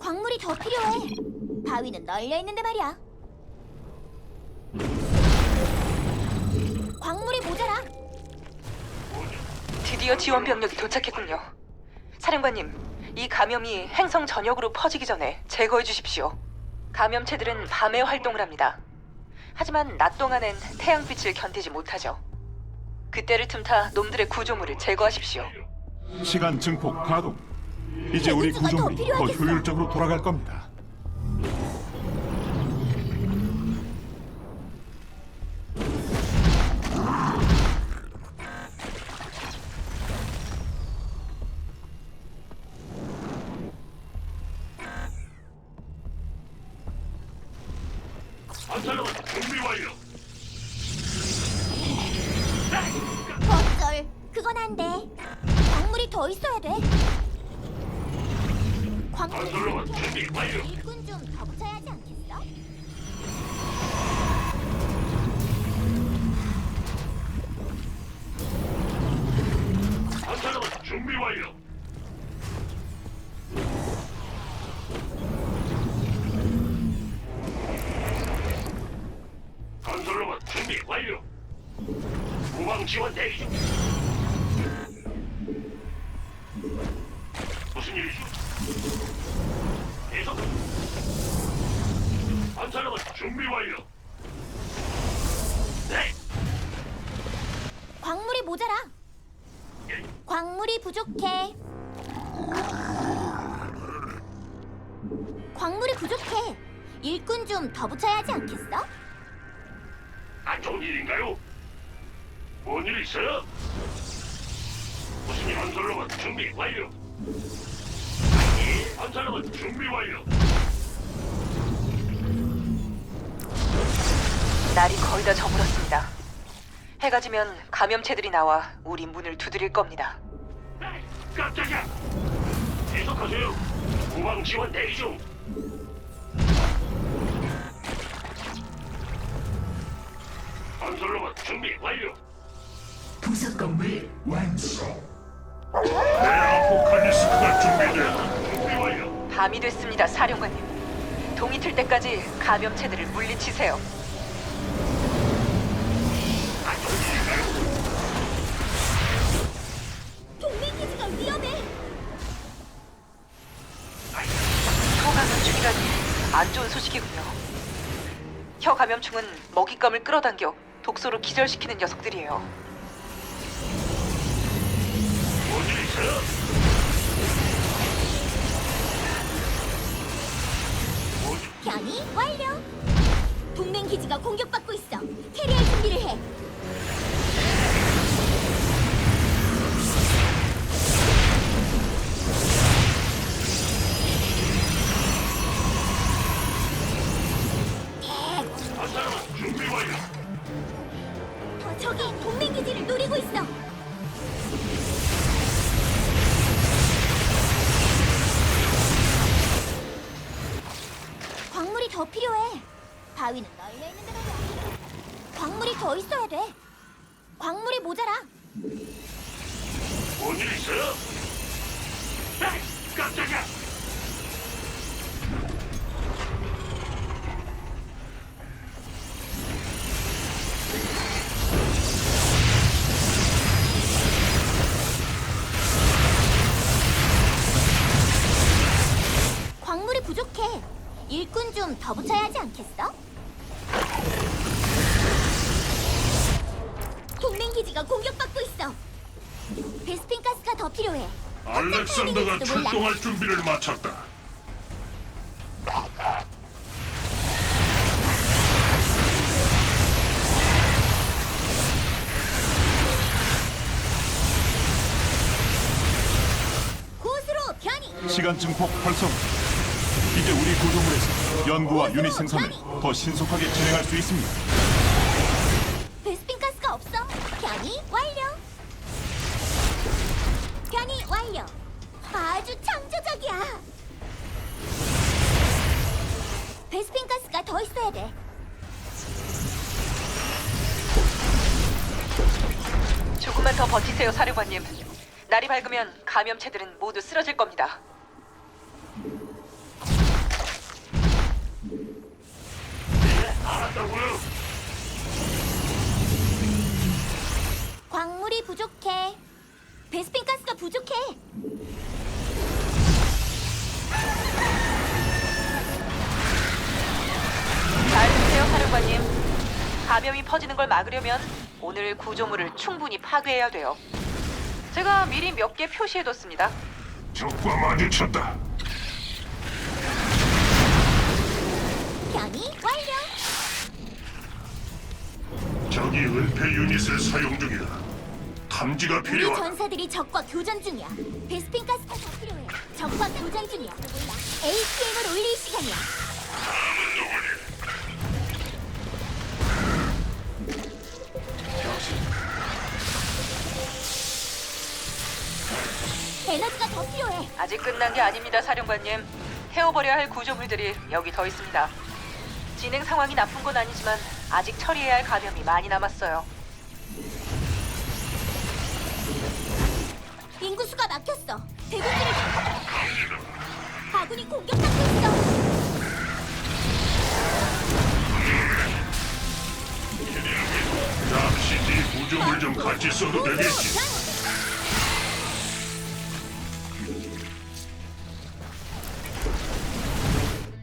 광물이 더 필요해. 바위는 널려 있는데 말이야. 광물이 모자라. 드디어 지원 병력이 도착했군요. 사령관님, 이 감염이 행성 전역으로 퍼지기 전에 제거해 주십시오. 감염체들은 밤에 활동을 합니다. 하지만 낮 동안엔 태양빛을 견디지 못하죠. 그때를 틈타 놈들의 구조물을 제거하십시오. 시간 증폭 가동. 이제 우리 더 구조물이 더 필요하겠어. 효율적으로 돌아갈 겁니다. 건설로봇 준비 완료. 어쩔. 그건 안 돼. 광물이 더 있어야 돼. 광물이 부족해. 광물이 부족해. 일꾼 좀 더 붙여야 하지 않겠어? 안 좋은 일인가요? 뭔 일 있어요? 무슨 일 건설로봇 준비 완료. 건설로봇 준비 완료. 날이 거의 다 저물었습니다. 해가 지면 감염체들이 나와 우리 문을 두드릴 겁니다. 깜짝이야. 계속하세요. 후방 지원 대기 중. 건설로봇 준비 완료. 부속 건물 완성. 아포칼리스크가 준비되었다. 준비 완료. 밤이 됐습니다, 사령관님. 동이 틀 때까지 감염체들을 물리치세요. 안 좋은 소식이군요. 혀 감염충은 먹잇감을 끌어당겨 독소로 기절시키는 녀석들이에요. 변이 완료. 동맹 기지가 공격받고 있어. 캐리할 준비를 해. 저기 동맹 기지를 노리고 있어. 광물이 더 필요해. 바위는 널려 있는데 말이야. 광물이 더 있어야 돼. 광물이 모자라. 뭔일 있어요? 에이, 깜짝이야. 좀 더 붙여야 하지 않겠어? 동맹 기지가 공격받고 있어. 베스핀 가스가 더 필요해. 알렉산더가 타이밍일지도 몰라. 출동할 준비를 마쳤다. 고수로 변이. 시간 증폭 활성. 이제 우리 구조물에서 연구와 유닛 생산을 더 신속하게 진행할 수 있습니다. 베스핀 가스가 없어. 변이 완료. 변이 완료. 아주 창조적이야. 베스핀 가스가 더 있어야 돼. 조금만 더 버티세요, 사령관님. 날이 밝으면 감염체들은 모두 쓰러질 겁니다. 한다고요? 광물이 부족해. 베스핀 가스가 부족해. 잘 드세요, 사령관님. 가벼이 퍼지는 걸 막으려면 오늘 구조물을 충분히 파괴해야 돼요. 제가 미리 몇 개 표시해뒀습니다. 적과 마주쳤다. 변이 완료. 적이 은폐 유닛을 사용 중이다. 탐지가 우리 필요하다. 전사들이 적과 교전 중이야. 베스핀 가스가 더 필요해. 적과 교전 중이야. APM을 올릴 시간이야. 에너지가 더 필요해. 아직 끝난 게 아닙니다, 사령관님. 태워버려야 할 구조물들이 여기 더 있습니다. 진행 상황이 나쁜 건 아니지만 아직 처리해야 할 감염이 많이 남았어요. 인구수가 막혔어. 대군들을 아군이 공격받고 있어. 잠시 네 구조물 좀 같이 써도 되겠지.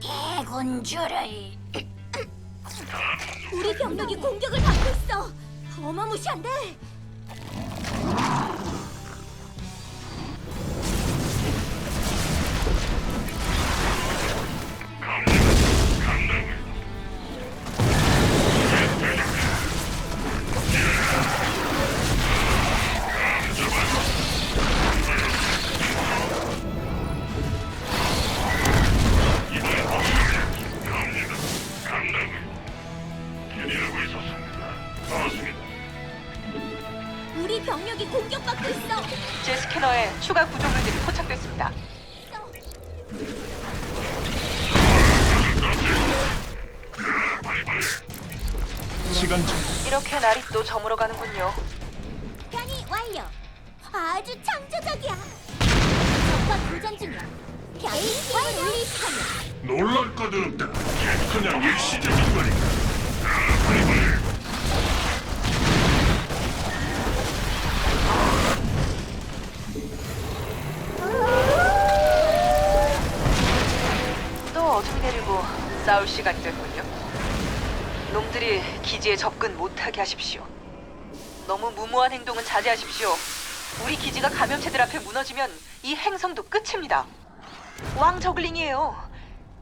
대군주를 병력이 공격을 받고 있어. 어마무시한데. 시간 정 이렇게 날이 또 저물어 가는군요. 변이 완료. 아주 창조적이야. 적과 교전 중이야. 놀랄 것도 없다. 그냥 일시적인 거니까. 또 어둠이 내리고 싸울 시간이 됐군요. 놈들이 기지에 접근 못하게 하십시오. 너무 무모한 행동은 자제하십시오. 우리 기지가 감염체들 앞에 무너지면 이 행성도 끝입니다. 왕 저글링이에요.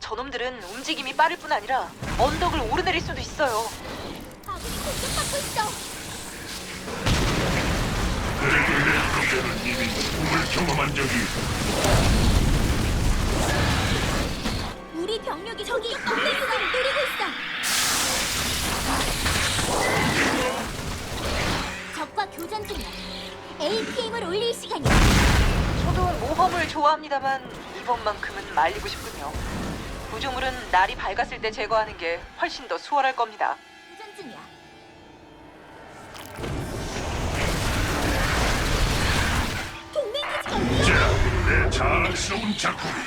저놈들은 움직임이 빠를 뿐 아니라 언덕을 오르내릴 수도 있어요. 아군이 공격받고 있어. 그래도 내 그때는 이미 꿈을 경험한 적이. 우리 병력이 저기 공격을 노리고 있어. 적과 교전 중이야. APM을 올릴 시간이야. 저도 모험을 좋아합니다만 이번만큼은 말리고 싶군요. 구조물은 날이 밝았을 때 제거하는 게 훨씬 더 수월할 겁니다. 교전 중이야. 동맹 기지가 위험해. 자, 내 자랑스러운 작품이다.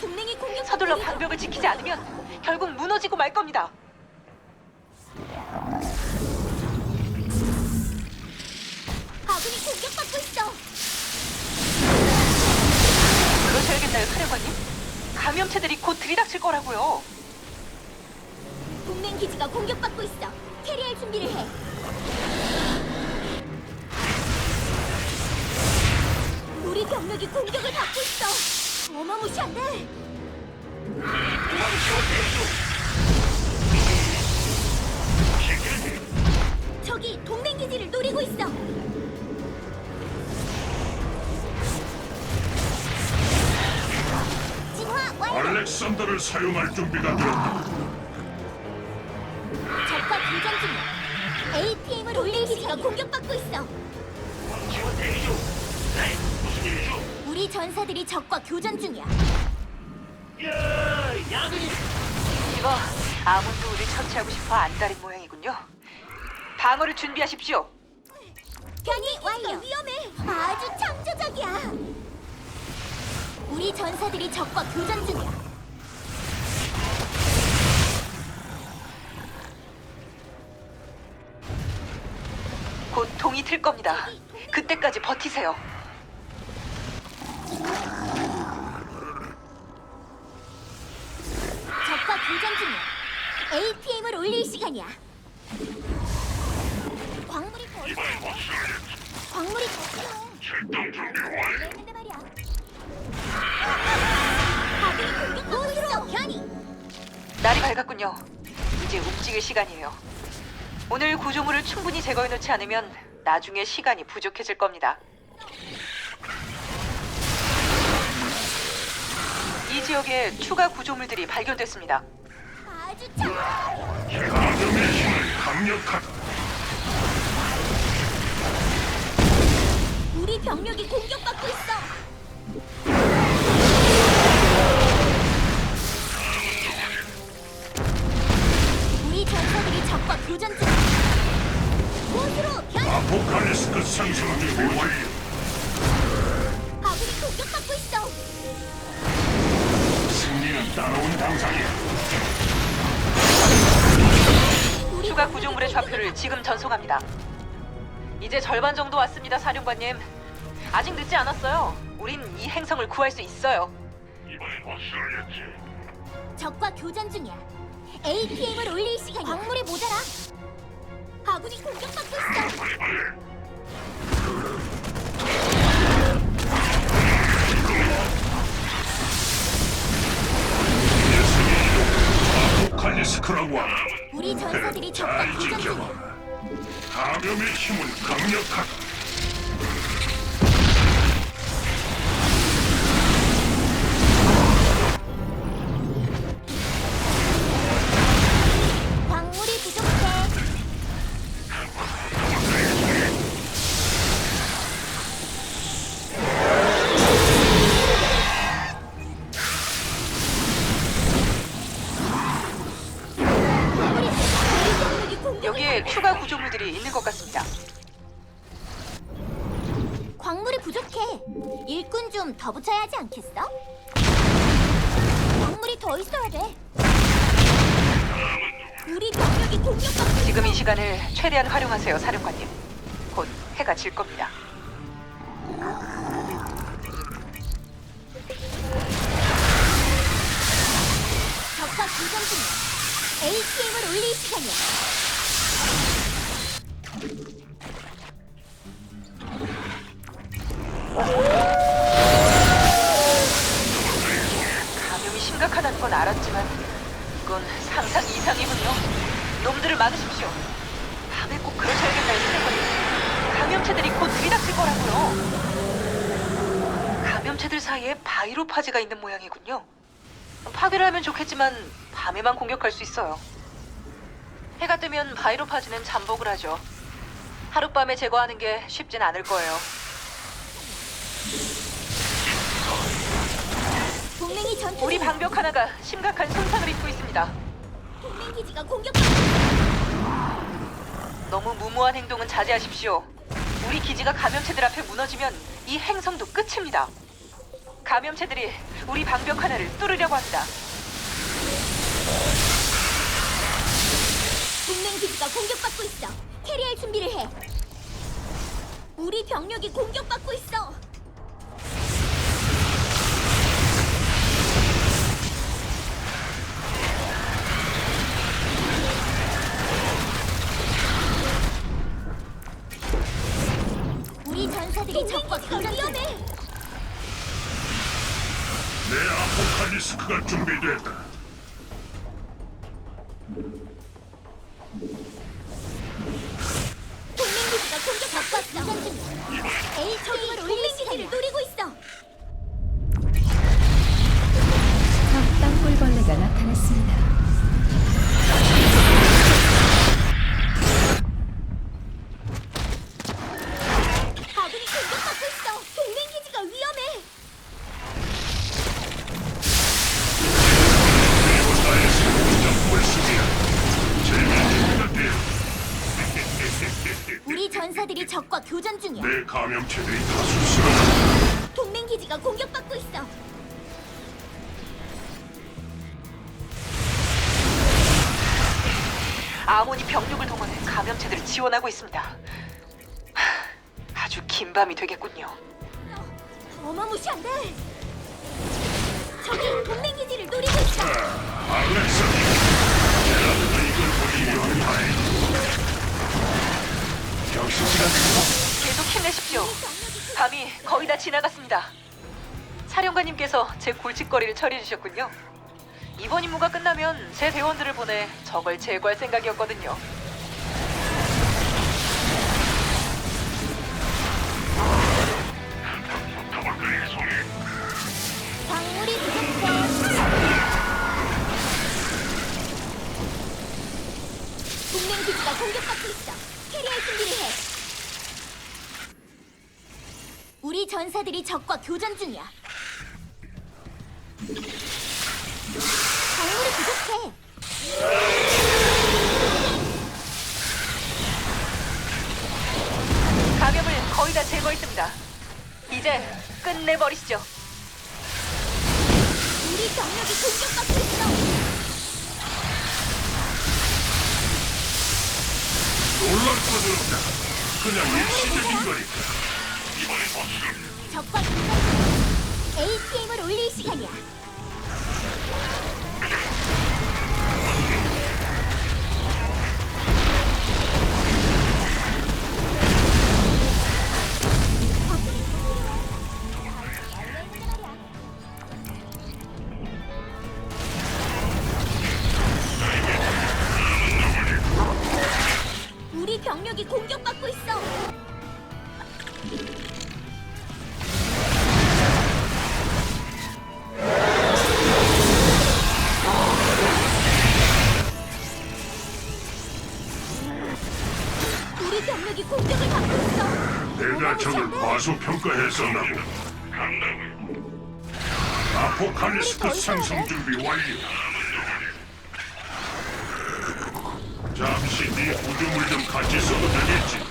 동맹이 공격. 서둘러 방벽을 지키지 않으면 결국 무너지고 말 겁니다. 아군이 공격받고 있어. 그러셔야겠나요, 사령관님? 감염체들이 곧 들이닥칠 거라고요. 동맹 기지가 공격받고 있어. 캐리할 준비를 해. 우리 병력이 공격을 받고 있어. 어마무시한데. 저기 동맹 기지를 노리고 있어. 완료. 알렉산더를 사용할 준비가 되었다. 적과 교전 중이야. APM을 올릴 기지가 공격받고 있어. 지원 대기 중. 네, 무슨 일이죠? 우리 전사들이 적과 교전 중이야. 야, 야근이. 이거 아몬도 우리 처치하고 싶어 안달인 모양이군요. 방어를 준비하십시오. 변이 완료. 위험해. 아주 창조적이야. 우리 전사들이 적과 교전 중이야. 생길 겁니다. 그때까지 버티세요. 적과 교전 중이야. APM을 올릴 시간이야. 광물이 더 있어. 광물이 더 필요해. 출동 준비 완료. 있는데 말이야. 공격받고 있어. 날이 밝았군요. 이제 움직일 시간이에요. 오늘 구조물을 충분히 제거해 놓지 않으면 나중에 시간이 부족해질 겁니다. 이 지역에 추가 구조물들이 발견됐습니다. 아주 참. 감염의 힘은 강력하다. 우리 병력이 공격받고 있어. 우리 전사들이 적과 교전 중. 곳으로 변. 아포칼리스크 상승 준비 완료. 아군이 공격받고 있어. 승리는 따라온 당상이야. 우리 추가 구조물의 좌표를 지금 전송합니다. 이제 절반 정도 왔습니다, 사령관님. 아직 늦지 않았어요. 우린 이 행성을 구할 수 있어요. 이번엔 확실하겠지. 적과 교전 중이야. APM을 올릴 시간이야. 광물이 모자라. 아군이 공격받고 있어. 하나. 우리 전사들이 적과 잘 교전 중이야. 지켜봐. 감염의 힘은 강력하다. 광물이 부족해. 일꾼 좀 더 붙여야 하지 않겠어? 광물이 더 있어야 돼. 우리 병력이 공격받고 있어. 지금 이 시간을 최대한 활용하세요, 사령관님. 곧 해가 질 겁니다. 적과 교전 중이야. ATM을 올릴 시간이야. 건 알았지만 이건 상상 이상이군요. 놈들을 막으십시오. 밤에 꼭 그러셔야겠다는 생각이 감염체들이 곧 들이닥칠 거라고요. 감염체들 사이에 바이로파즈가 있는 모양이군요. 파괴를 하면 좋겠지만 밤에만 공격할 수 있어요. 해가 뜨면 바이로파즈는 잠복을 하죠. 하룻밤에 제거하는 게 쉽진 않을 거예요. 동맹이 전투 우리 중. 방벽 하나가 심각한 손상을 입고 있습니다. 동맹 기지가 공격받고. 너무 무모한 행동은 자제하십시오. 우리 기지가 감염체들 앞에 무너지면 이 행성도 끝입니다. 감염체들이 우리 방벽 하나를 뚫으려고 합니다. 동맹 기지가 공격받고 있어. 캐리할 준비를 해. 우리 병력이 공격받고 있어. 우리 전사들이 적과 교전 위험해. 내 아포칼리스크가 준비됐다. 동맹 기지가 공격 받고 있어. A 올릴 시간을 노리고 있어. 감염체들이 다수 쓰러져. 동맹 기지가 공격받고 있어. 아몬이 병력을 동원해 감염체들을 지원하고 있습니다. 하, 긴 밤이 되겠군요. 어마무시한데. 힘내십시오. 밤이 거의 다 지나갔습니다. 사령관님께서 제 골칫거리를 처리해 주셨군요. 이번 임무가 끝나면 제 대원들을 보내 적을 제거할 생각이었거든요. 공격받고 있어. 캐리할 준비를 해. 우리 전사들이 적과 교전 중이야. 광물이 부족해. 감염을 거의 다 제거했습니다. 이제 끝내버리시죠. 우리 병력이 공격받고 있어. 놀랄 것은 없다. 그냥 일시적인 거니까. 적과 중이야. APM을 올릴 시간이야. 간다고요. 아포칼리스크 상승 준비 완료. 잠시 네 구조물 좀 같이 써도 되겠지?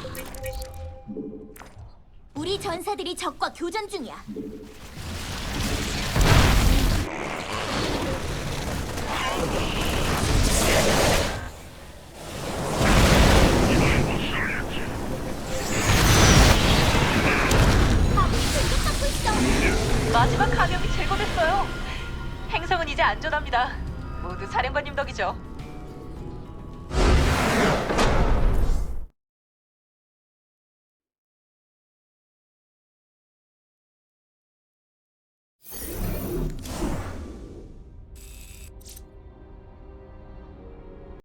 우리 전사들이 적과 교전 중이야. 덕이죠.